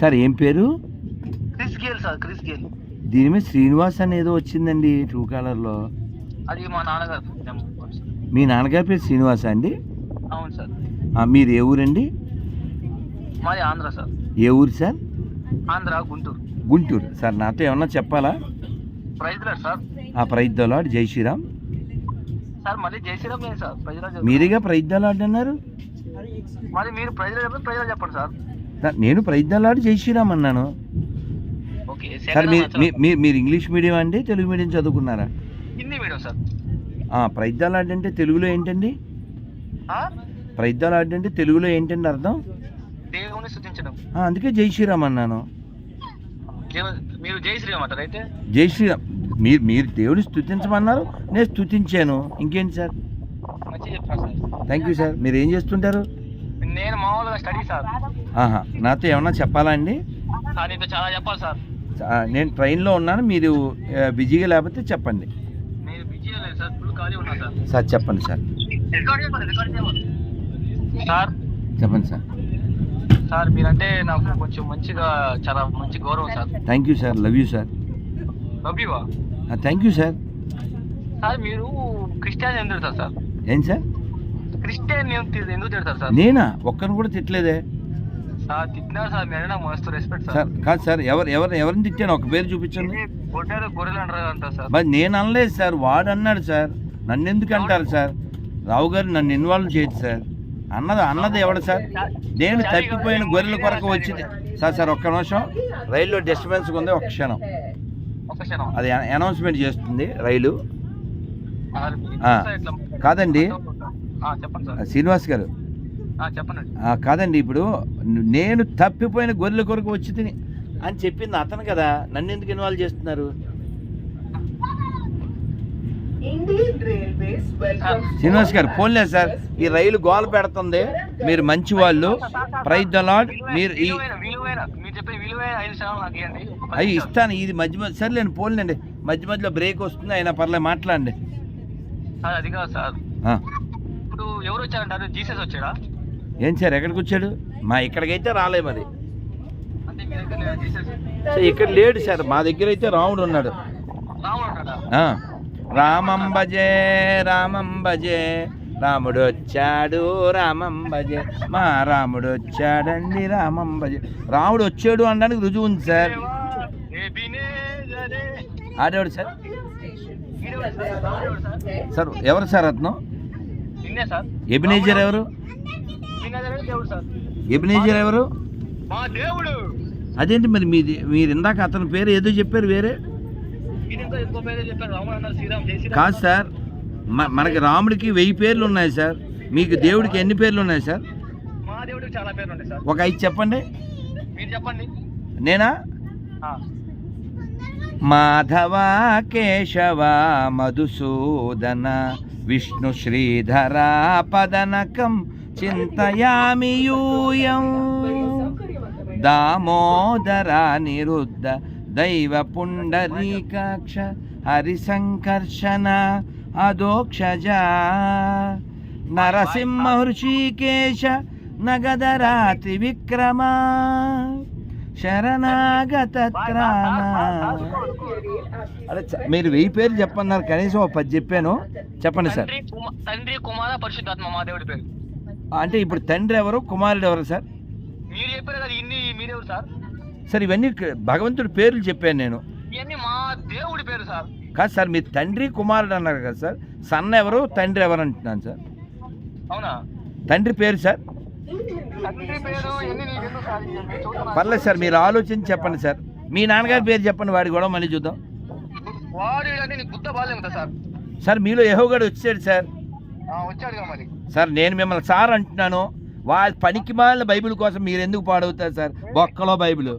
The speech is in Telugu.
సార్ ఏం పేరు? Chris Gayle sir Chris Gayle. దీని మీద శ్రీనివాస్ అని ఏదో వచ్చిందండి ట్రూ కాలర్లో అది మా నాన్నగారు. మీ నాన్నగారి పేరు శ్రీనివాస అండి? అవును సార్. మీరు ఏ ఊరండి? మాది ఆంధ్ర సార్. ఏ ఊరు సార్? ఆంధ్ర గుంటూరు. గుంటూరు. సార్ నాతో ఏమన్నా చెప్పాలా? సార్. ఆ ప్రైజ్ దొలాడ్ జై శ్రీరామ్. సార్ మళ్ళీ జై శ్రీరామ్ సార్? మీరేగా ప్రైజ్ దొలాడ్ అన్నారు? మరి చెప్పండి సార్, నేను దొలాడ్ జై శ్రీరామ్ అన్నాను. సార్ మీ- మీ- మీ- మీరు ఇంగ్లీష్ మీడియం అండి Telugu medium చదువుకున్నారా? Hindi medium sir. అంటే తెలుగులో ఏంటండి? దొలాడ్ అంటే తెలుగులో ఏంటండి అర్థం? దేవుని స్థుతించడం. ఆ, అందుకే జై శ్రీరామ్ అన్నాను. మీరు జై శ్రీరామ్ అంటారు అయితే? జై శ్రీరామ్. మీరు మీరు దేవుని స్థుతించమన్నారు నేను స్థుతించాను. ఇంకేంటి సార్? Thank you sir. మీరు ఏం చేస్తుంటారు? నేను మామూలుగా స్టడీ సార్. ఆహా నాతో ఏమన్నా చెప్పాలా అండి? సార్ నీతో చాలా చెప్పాలి సార్. నేను ట్రైన్లో ఉన్నాను మీరు బిజీగా లేకపోతే చెప్పండి. నేను బిజీ లేదు సార్ ఫుల్ ఖాళీ ఉన్నా సార్. సార్ చెప్పండి సార్. సార్. చెప్పండి సార్. సార్ మీరంటే నాకు కొంచెం మంచిగా చాలా మంచి గౌరవం sir. Thank you sir love you sir love you thank you sir sir మీరు క్రిస్టియన్ ఎందుకు సార్ ఏం సార్ క్రిస్టియన్ ఎందుకు తిడతారు సార్? నేనా? ఒక్కరిని కూడా తిట్టలేదే? తిట్టినారు సార్ మీరు నాకు మస్తు రెస్పెక్ట్ సార్. కాదు సార్ ఎవరు ఎవరు ఎవరిని తిట్టాను? ఒక పేరు చూపించండి. కొట్టారు గొర్రెలు అంటారు అంటారు సార్. మరి నేను అనలేదు సార్ వాడు అన్నాడు సార్. నన్ను ఎందుకు అంటారు సార్? రావు గారు నన్ను ఇన్వాల్వ్ చేయదు సార్. అన్నది అన్నది ఎవడు సార్? నేను తప్పిపోయిన గొర్రెల కొరకు వచ్చింది సార్ సార్ ఒక్క నిమిషం. రైల్లో డిస్టర్బెన్స్ ఉంది ఒక క్షణం. అది అనౌన్స్మెంట్ చేస్తుంది రైలు. కాదండి. చెప్పండి సార్. శ్రీనివాస్ గారు. ఆ, చెప్పండి. ఆ, కాదండి ఇప్పుడు నేను తప్పిపోయిన గొర్రెల కొరకు వచ్చి తిని అని చెప్పింది అతను కదా నన్ను ఎందుకు ఇన్వాల్వ్ చేస్తున్నారు? శ్రీనివాస్ గారు పోన్లే సార్. ఈ రైలు గోల పెడుతుంది. మీరు మంచి వాళ్ళు ప్రైజ్ ద లాడ్ మీరు ఈ అవి. ఇస్తాను. ఇది మధ్య మధ్య సర్లేండి పోన్లేండి. మధ్య మధ్యలో బ్రేక్ వస్తుంది అయినా పర్లేదు మాట్లాడండి. సార్ అది కాదు సార్. వచ్చారంటారు జీసస్ వచ్చాడా? ఏం సార్ ఎక్కడికి వచ్చాడు మా ఇక్కడికైతే రాలే మరి. సార్ ఇక్కడ లేడు సార్ మా దగ్గర అయితే రాముడు ఉన్నాడు? రామం భజే రామం భజే రాముడు వచ్చాడు రామం భజే. మా రాముడు వచ్చాడండి రామం భజే. రాముడు వచ్చాడు అనడానికి రుజువు ఉంది సార్. ఆడేవాడు సార్? సార్? ఎవరు సార్ అతను? ఎబినేజర్ ఎవరు? ఎబినేజరే ఎవరు? అదేంటి మరి మీది మీరు ఇందాక అతని పేరు ఏదో చెప్పారు వేరే? కాదు సార్. మనకి రాముడికి వెయ్యి పేర్లు ఉన్నాయి సార్. మీకు దేవుడికి ఎన్ని పేర్లు ఉన్నాయి సార్? ఒక ఐదు చెప్పండి. మీరు చెప్పండి. నేనా? మాధవ కేశవ మధుసూదన విష్ణు శ్రీధర పదనకం చింతయామి యూయం. దామోదర నిరుద్ధ దైవ పుండరీకాక్ష హరిసంకర్షణ అదోక్షజ నరసింహ హృషికేశ నగదరా త్రివిక్రమ శరణాగత త్రాణ. చ- మీరు వెయ్యి పేర్లు చెప్పన్నారు కనీసం ఒక పది చెప్పాను. చెప్పండి సార్. తండ్రి కుమ- తండ్రి కుమార పరిశుద్ధాత్మ మా దేవుడి పేరు అంటే ఇప్పుడు తండ్రి ఎవరు కుమారుడు ఎవరు సార్? మీరు చెప్పారు కదా ఇన్ని మీరెవరు సార్? సార్ ఇవన్నీ భగవంతుడి పేర్లు చెప్పాను నేను. ఇవన్నీ మా దేవుడి పేరు సార్. కాదు సార్ మీరు తండ్రి కుమారుడు అన్నారు కదా సార్. సన్న ఎవరు తండ్రి ఎవరు అంటున్నాను సార్. అవునా? తండ్రి పేరు సార్. పర్లేదు సార్ మీరు ఆలోచించి చెప్పండి సార్. మీ నాన్నగారి పేరు చెప్పండి వాడి కూడా మళ్ళీ చూద్దాం. నీకు గుద్ద కదా సార్? సార్ మీలో యహోగాడు వచ్చాడు సార్. వచ్చాడుగా మరి. సార్ నేను మిమ్మల్ని సార్ అంటున్నాను. వాళ్ళ పనికి మాలిన బైబిల్ కోసం మీరు ఎందుకు పాడవుతారు సార్? బొక్కలో బైబిల్.